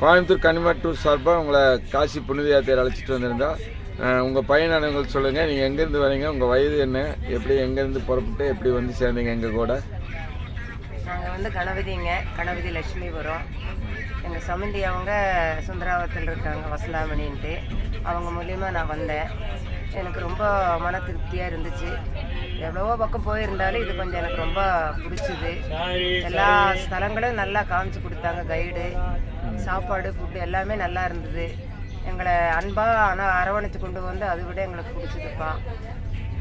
கோயம்புத்தூர் கனிமட்டூர் சார்பாக உங்களை காசி புனித யாத்திரை அழைச்சிட்டு வந்திருந்தா உங்கள் பயணங்கள் சொல்லுங்கள் நீங்கள் எங்கேருந்து வரீங்க? உங்கள் வயது என்ன? எப்படி எங்கேருந்து புறப்பட்டு எப்படி வந்து சேர்ந்தீங்க எங்கள் கூட? நாங்கள் வந்து கணபதிங்க. கணபதி லட்சுமிபுரம். எங்கள் சமந்தி அவங்க சுந்தராவத்தில் இருக்காங்க வசந்தாமணின்ட்டு. அவங்க மூலியமா நான் வந்தேன். எனக்கு ரொம்ப மன திருப்தியாக இருந்துச்சு. எவ்வளவோ பக்கம் போயிருந்தாலும் இது கொஞ்சம் எனக்கு ரொம்ப பிடிச்சிது. எல்லா ஸ்தலங்களும் நல்லா காமிச்சு கொடுத்தாங்க கைடு சாப்பாடு ஃபுட்டு எல்லாமே நல்லா இருந்தது. எங்களை அன்பாக ஆனால் அரவணைத்து கொண்டு வந்து அதை விட எங்களுக்கு பிடிச்சதுப்பா.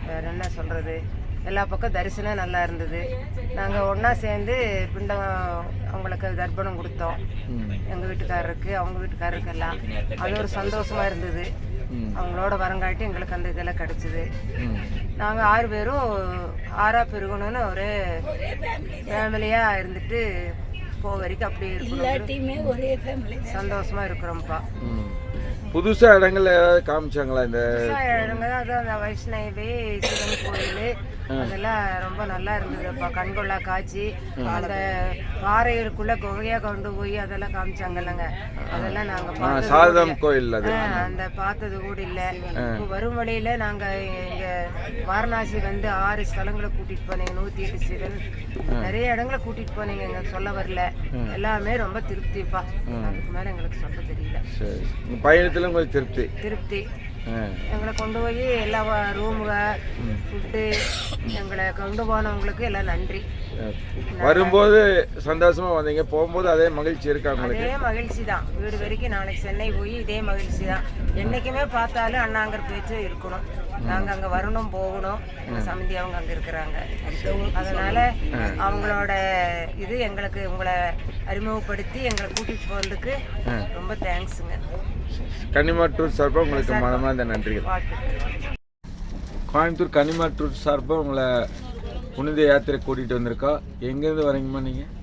வேற என்ன சொல்கிறது எல்லா பக்கம் தரிசனம் நல்லா இருந்தது. நாங்கள் ஒன்றா சேர்ந்து பிண்டம் அவங்களுக்கு தர்ப்பணம் கொடுத்தோம். எங்கள் வீட்டுக்காரருக்கு அவங்க வீட்டுக்காரருக்கு எல்லாம். அது ஒரு சந்தோஷமா இருந்தது. அவங்களோட வரங்காட்டி எங்களுக்கு அந்த இதெல்லாம் கிடச்சிது. நாங்கள் ஆறு பேரும் ஆறா பெருகணும்னு ஒரு ஃபேமிலியாக இருந்துட்டு போக வரைக்கும் அப்படியே இருக்கணும். சந்தோஷமா இருக்கிறோம்ப்பா. ம். புதுசாக இடங்கள் ஏதாவது காமிச்சாங்களா இந்த புதுசா இடங்க அதான் அந்த வைஷ்ணவி சிவன் கோயில் அதெல்லாம் ரொம்ப நல்லா இருந்ததுப்பா. கண்கொள்ளா காட்சி அந்த பாறைகளுக்குள்ள குகையா கொண்டு போய் அதெல்லாம் காமிச்சாங்கல்லங்க. அதெல்லாம் நாங்க சாரதாம் கோயில் அந்த பார்த்தது கூட இல்ல. வரும் வழியில நாங்க இங்க வாரணாசி வந்து ஆறு ஸ்தலங்களை கூட்டிட்டு போனீங்க நூத்தி எட்டு சிவன் நிறைய இடங்களை கூட்டிட்டு போனீங்க எங்களுக்கு சொல்ல வரல. எல்லாமே ரொம்ப திருப்திப்பா. அதுக்கு மேல எங்களுக்கு சொல்ல தெரியல. பயணத்தில் உங்களுக்கு திருப்தி. திருப்தி. எங்களை கொண்டு போய் எல்லா ரூமுக ஃபுட்டு எங்களை கொண்டு போனவங்களுக்கு எல்லாம் நன்றி. வரும்போது சந்தோஷமா வந்தீங்க. போகும்போது அதே மகிழ்ச்சி இருக்கா உங்களுக்கு? அதே மகிழ்ச்சி தான். வீடு வரைக்கும் நாளைக்கு சென்னை போய் இதே மகிழ்ச்சி தான். என்னைக்குமே பார்த்தாலும் அண்ணாங்கிற பேச்சு இருக்கணும். நாங்கள் அங்கே வரணும் போகணும். சமந்தி அவங்க அங்கே இருக்கிறாங்க. அதனால அவங்களோட இது எங்களுக்கு உங்களை அறிமுகப்படுத்தி எங்களை கூட்டிகிட்டு போகிறதுக்கு ரொம்ப தேங்க்ஸுங்க. கன்னிமாட்டூர் சார்பாக உங்களுக்கு மனமார்ந்த நன்றிகள். கோயம்புத்தூர் கன்னிமாட்டூர் சார்பாக உங்களை புனித யாத்திரை கூட்டிகிட்டு வந்திருக்கா? எங்கேருந்து வரீங்கம்மா நீங்கள்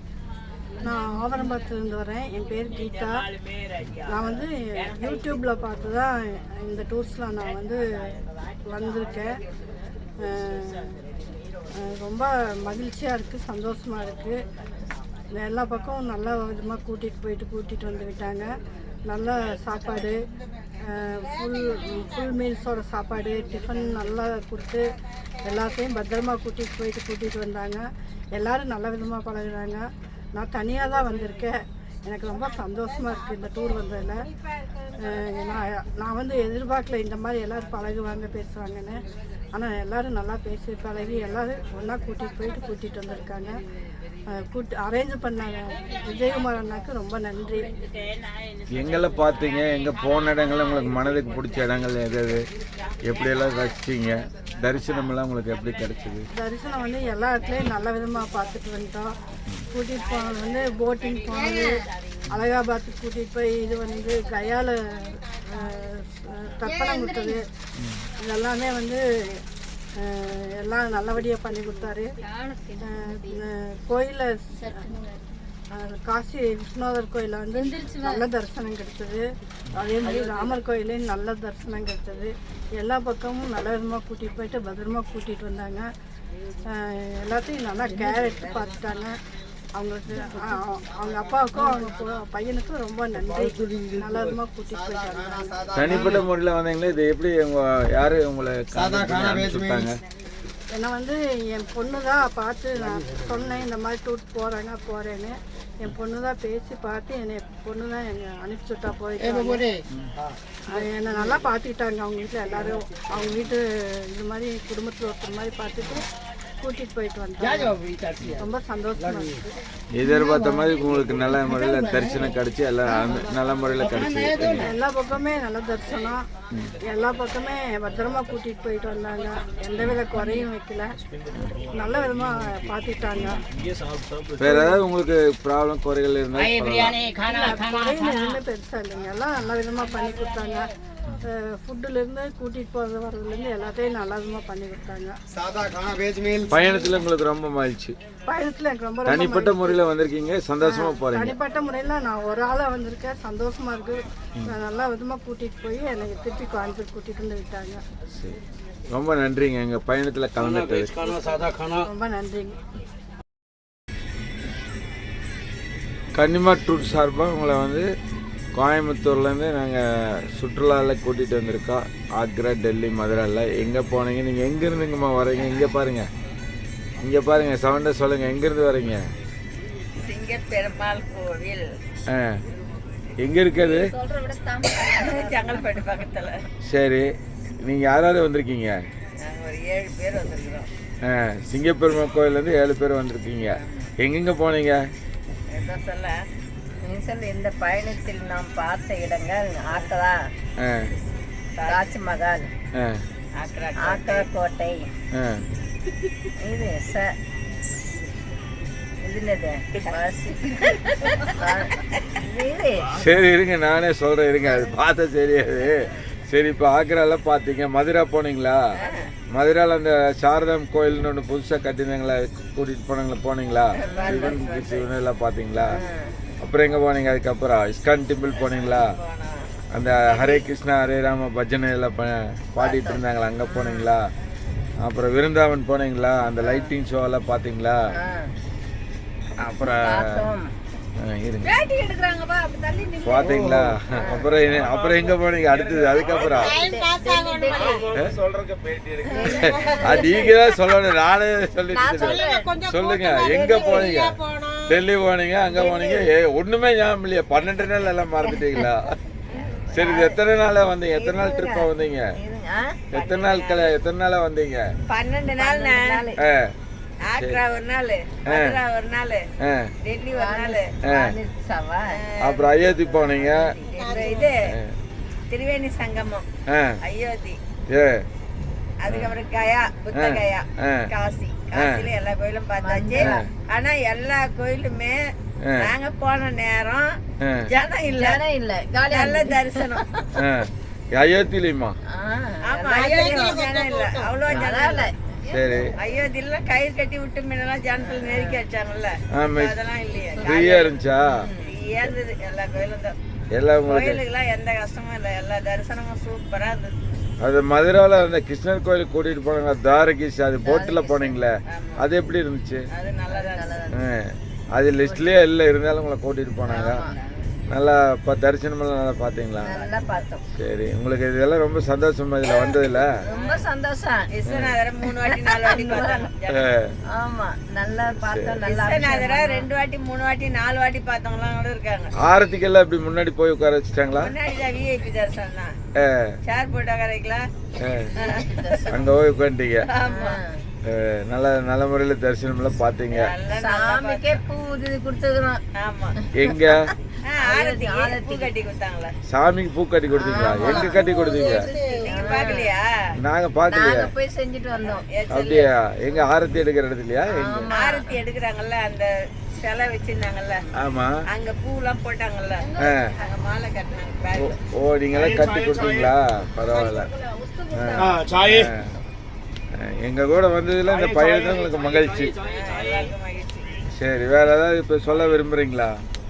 நான் ஆவரம்பத்துலேருந்து வரேன். என் பேர் கீதா. நான் வந்து யூடியூப்பில் பார்த்து தான் இந்த டூர்ஸில் நான் வந்து வந்திருக்கேன். ரொம்ப மகிழ்ச்சியாக இருக்குது சந்தோஷமாக இருக்குது எல்லா பக்கமும் நல்ல விதமாக கூட்டிகிட்டு போயிட்டு கூட்டிகிட்டு வந்துக்கிட்டாங்க. நல்ல சாப்பாடு. ஃபுல் ஃபுல் மீல்ஸோட சாப்பாடு டிஃபன் நல்லா கொடுத்து எல்லாத்தையும் பத்திரமா கூட்டிகிட்டு போயிட்டு கூட்டிகிட்டு வந்தாங்க. எல்லோரும் நல்ல விதமாக பழகுறாங்க நான் தனியாக தான் வந்திருக்கேன். எனக்கு ரொம்ப சந்தோஷமாக இருக்குது இந்த டூர் வந்ததில். நான் நான் வந்து எதிர்பார்க்கல இந்த மாதிரி எல்லோரும் பழகுவாங்க பேசுவாங்கன்னு. ஆனால் எல்லோரும் நல்லா பேசி பழகி எல்லோரும் ஒன்றா கூட்டிகிட்டு போயிட்டு கூட்டிகிட்டு வந்திருக்காங்க. கூட்டு அரேஞ்ச் பண்ணாங்க விஜயகுமார் அண்ணாக்கு ரொம்ப நன்றி. எங்கெல்லாம் பார்த்தீங்க எங்கே போன இடங்கள்ல உங்களுக்கு மனதுக்கு பிடிச்ச இடங்கள் எது எது? எப்படியெல்லாம் ரசிச்சிங்க? தரிசனமெல்லாம் உங்களுக்கு எப்படி கிடைச்சிது? தரிசனம் வந்து எல்லா இடத்துலையும் நல்ல விதமாக பார்த்துட்டு வந்துட்டோம். கூட்டிகிட்டு போனது வந்து போட்டிங் போனது அலகாபாத்துக்கு கூட்டிகிட்டு போய் இது வந்து கையால் தர்ப்பணம் கொடுத்தது. இதெல்லாமே வந்து எல்லாம் நல்லபடியாக பண்ணி கொடுத்தாரு. கோயிலில் காசி விஸ்வநாதர் கோயிலில் வந்து நல்ல தரிசனம் கிடைச்சது. அதே மாதிரி ராமர் கோயிலையும் நல்ல தரிசனம் கிடைச்சது. எல்லா பக்கமும் நல்ல விதமாக கூட்டிகிட்டு போயிட்டு பத்திரமா கூட்டிகிட்டு வந்தாங்க. எல்லாத்தையும் நல்லா கேர் எடுத்து பார்த்துட்டாங்க. அவங்களுக்கு அவங்க அப்பாவுக்கும் அவங்க பையனுக்கும் ரொம்ப நன்றி. நல்ல விதமாக கூட்டிகிட்டு போயிட்டாங்க. தனிப்பட்ட முறையில் வந்தீங்களே இது எப்படி உங்கள் யார் உங்களை அனுப்பிச்சுட்டாங்க என்னை வந்து என் பொண்ணு தான் பார்த்து நான் சொன்னேன் இந்த மாதிரி டூர் போகிறாங்க போகிறேன்னு என் பொண்ணு தான் பேசி பார்த்து என்னை பொண்ணு தான் என்னை அனுப்பிச்சி விட்டா போயிட்டு என்னை நல்லா பார்த்துக்கிட்டாங்க அவங்க வீட்டில் எல்லாரும். அவங்க வீட்டு இது மாதிரி குடும்பத்தில் ஒருத்தர் மாதிரி பார்த்துட்டு கூட்டிகிட்டு போயிட்டு வந்தாங்க ரொம்ப சந்தோஷமா எதிர்பார்த்த மாதிரி உங்களுக்கு நல்ல முறையில் தரிசனம் கிடச்சி எல்லாம் நல்ல முறையில் கிடச்சிது எல்லா பக்கமே நல்ல தரிசனம். எல்லா பக்கமே பத்திரமா கூட்டிகிட்டு போயிட்டு வந்தாங்க. எந்தவித குறையும் வைக்கல. நல்ல விதமாக பார்த்துக்கிட்டாங்க வேற ஏதாவது உங்களுக்கு ப்ராப்ளம் குறைகள் இருந்தால் எதுவுமே பெருசாக இல்லைங்க. எல்லாம் நல்ல விதமாக பண்ணி கொடுத்தாங்க. ஃபுட்டுலேருந்து கூட்டிகிட்டு போகிறது வர்றதுலேருந்து எல்லாத்தையும் நல்ல விதமாக பண்ணி கொடுத்தாங்க. பயணத்தில் உங்களுக்கு ரொம்ப மகிழ்ச்சி. பயணத்தில் எனக்கு ரொம்ப தனிப்பட்ட முறையில் வந்திருக்கீங்க. சந்தோஷமா போறீங்க. தனிப்பட்ட முறையில் நான் ஒரு ஆளாக வந்திருக்கேன். சந்தோஷமா இருக்கு. நான் நல்ல விதமாக கூட்டிகிட்டு போய் எனக்கு திருப்பி கோயம்புத்தூர் கூட்டிகிட்டு வந்து விட்டாங்க. ரொம்ப நன்றிங்க. எங்கள் பயணத்தில் கலந்துட்டது ரொம்ப நன்றிங்க. கன்னிமா டூர் சார்பாக உங்களை வந்து கோயம்புத்தூர்லேருந்து நாங்கள் சுற்றுலாவில் கூட்டிகிட்டு வந்திருக்கோம். ஆக்ரா டெல்லி மதுரையில் எங்கே போனீங்க? நீங்கள் எங்கேருந்துங்கம்மா வரீங்க? இங்கே பாருங்கள் இங்கே பாருங்கள் சவுண்டை சொல்லுங்கள் எங்கேருந்து வரீங்க? சிங்கப்பெருமாள் கோவில். ஆ. எங்கே இருக்குது பக்கத்தில். சரி. நீங்கள் யார் யார் வந்திருக்கீங்க? ஒரு ஏழு பேர் வந்திருக்கிறோம். ஆ. சிங்கப்பெருமாள் கோயிலேருந்து ஏழு பேர் வந்திருக்கீங்க. எங்கெங்கே போனீங்க? சொல்ல? சொல்ல இந்த பயணத்தில் நாம் பார்த்த இடங்கள் ஆக்ரா தாஜ்மஹால் ஆக்ரா கோட்டை இது ச இது என்னது? காசி. இது. சரி இருங்க நானே சொல்கிறேன் இருங்க அது பார்த்தா தெரியாது. சரி இப்போ ஆக்ரால பார்த்தீங்க மதுரா போனீங்களா? மதுராவில் அந்த சாரதாம் கோயில்னு ஒன்று புதுசாக கட்டினாங்களா கூட்டிகிட்டு போனாங்களா போனீங்களா? சிவன் சிவன் எல்லாம் பார்த்தீங்களா அப்புறம் எங்கே போனீங்க? அதுக்கப்புறம் இஸ்கான் டெம்பிள் போனீங்களா? அந்த ஹரே கிருஷ்ணா ஹரே ராம பஜனை எல்லாம் ப- பாடிட்டு இருந்தாங்களா? அங்கே போனீங்களா? அப்புறம் விருந்தாவன் போனீங்களா? அந்த லைட்டிங் ஷோ எல்லாம் பார்த்தீங்களா அப்புறம் பாத்தீங்களா? அப்புறம் அப்புறம் எங்க போனீங்க? அடுத்தது அதுக்கப்புறம். அது நீங்க தான் சொல்லணும். நானே சொல்லிட்டு. சொல்லுங்க. எங்க போனீங்க? டெல்லி போனீங்க அங்க போனீங்க. ஏ ஒண்ணுமே ஞாபகம் இல்லையா. பன்னெண்டு நாள் எல்லாம் மறந்துட்டீங்களா? சரி எத்தனை நாளா வந்தீங்க? எத்தனை நாள் ட்ரிப்பா வந்தீங்க? எத்தனை நாள் கல எத்தனை நாளா வந்தீங்க? பன்னெண்டு நாள் ஆ, ஆக்ரா ஒரு நாள் ஒரு நாள் ஆ. டெல்லி ஒரு நாள். ஆ. அப்புறம் அயோத்தி போனீங்க? இது திரிவேணி சங்கமம். ஆ, அயோத்தி. அதுக்கப்புறம் கயா புத்த கயா ஆ. காசி. காசில எல்லா கோயிலும் பார்த்தாச்சு. ஆனா எல்லா கோயிலுமே. நாங்க போன நேரம் ஜனம் இல்ல. ஜனம் இல்ல. நல்ல தரிசனம். அயோத்திலையுமா ஆமா அயோத்தியில ஜனம் இல்ல. அவ்வளோ ஜனம் இல்ல. சரி. அயோத்தியில கயிறு கட்டி விட்டு முன்னெல்லாம் ஜனத்துல நெருக்கி வச்சாங்கல்ல அதெல்லாம் இல்லையே. ஃப்ரீயா இருந்துச்சா? ஏந்தது எல்லா கோயிலும் தான். எல்லாம் உங்களுக்கு கோயிலுக்குலாம் எந்த கஷ்டமும் இல்லை. எல்லா தரிசனமும் சூப்பரா இருந்தது. அது மதுராவில் அந்த கிருஷ்ணர் கோயிலுக்கு கூட்டிட்டு போனாங்க தாரகிஷ் அது போட்டில் போனீங்களே அது எப்படி இருந்துச்சு? அது லிஸ்ட்லயே இல்லை இருந்தாலும் உங்களை கூட்டிட்டு போனாங்க. நல்லா இப்போ தரிசனமெல்லாம் நல்லா பார்த்தீங்களா? நல்லா பார்த்தோம். சரி உங்களுக்கு இதெல்லாம் ரொம்ப சந்தோஷமா இதில் வந்ததில்ல? ரொம்ப சந்தோஷம். விஸ்வநாதரை மூணு வாட்டி நாலு வாட்டி பார்த்தோம். ஆ, ஆமா நல்லா பார்த்தோம் நல்லா விஸ்வநாதரை ரெண்டு வாட்டி மூணு வாட்டி நாலு வாட்டி பார்த்தவங்களாம் கூட இருக்காங்க. ஆரத்திக்கெல்லாம் இப்படி முன்னாடி போய் உட்கார வச்சுட்டாங்களா? முன்னாடி தான் விஐபி தரிசனம் தான். சேர் போட்டு உட்காரிக்கலாம் ஆ. அங்க போய் உட்காந்துட்டீங்க. ஆமா. நல்ல நல்ல முறையில் தரிசனம்லாம் பார்த்தீங்க. சாமிக்கே பூ இது கொடுத்துக்கிறோம் ஆமா. எங்க? சாமிக்கு பூ கட்டி கொடுத்தீங்களா? எங்க கட்டி கொடுத்தீங்க? நீங்க பாக்கலையா நாங்க போய் செஞ்சுட்டு வந்தோம். அப்படியா? எங்க ஆரத்தி எடுக்கிற இடத்துலயா? எங்க? ஆரத்தி எடுக்கிறாங்கல்ல அந்த சிலை வச்சிருந்தாங்கல்ல. ஆமா. அங்க பூலாம் போட்டாங்கல்ல. அங்க மாலை கட்டினாங்க ஓ, ஓ நீங்களாம் கட்டி கொடுத்தீங்களா? பரவாயில்ல. எங்க கூட வந்ததுல இந்த பையன் தான் உங்களுக்கு மகிழ்ச்சி. சரி வேற ஏதாவது இப்ப சொல்ல விரும்புறீங்களா?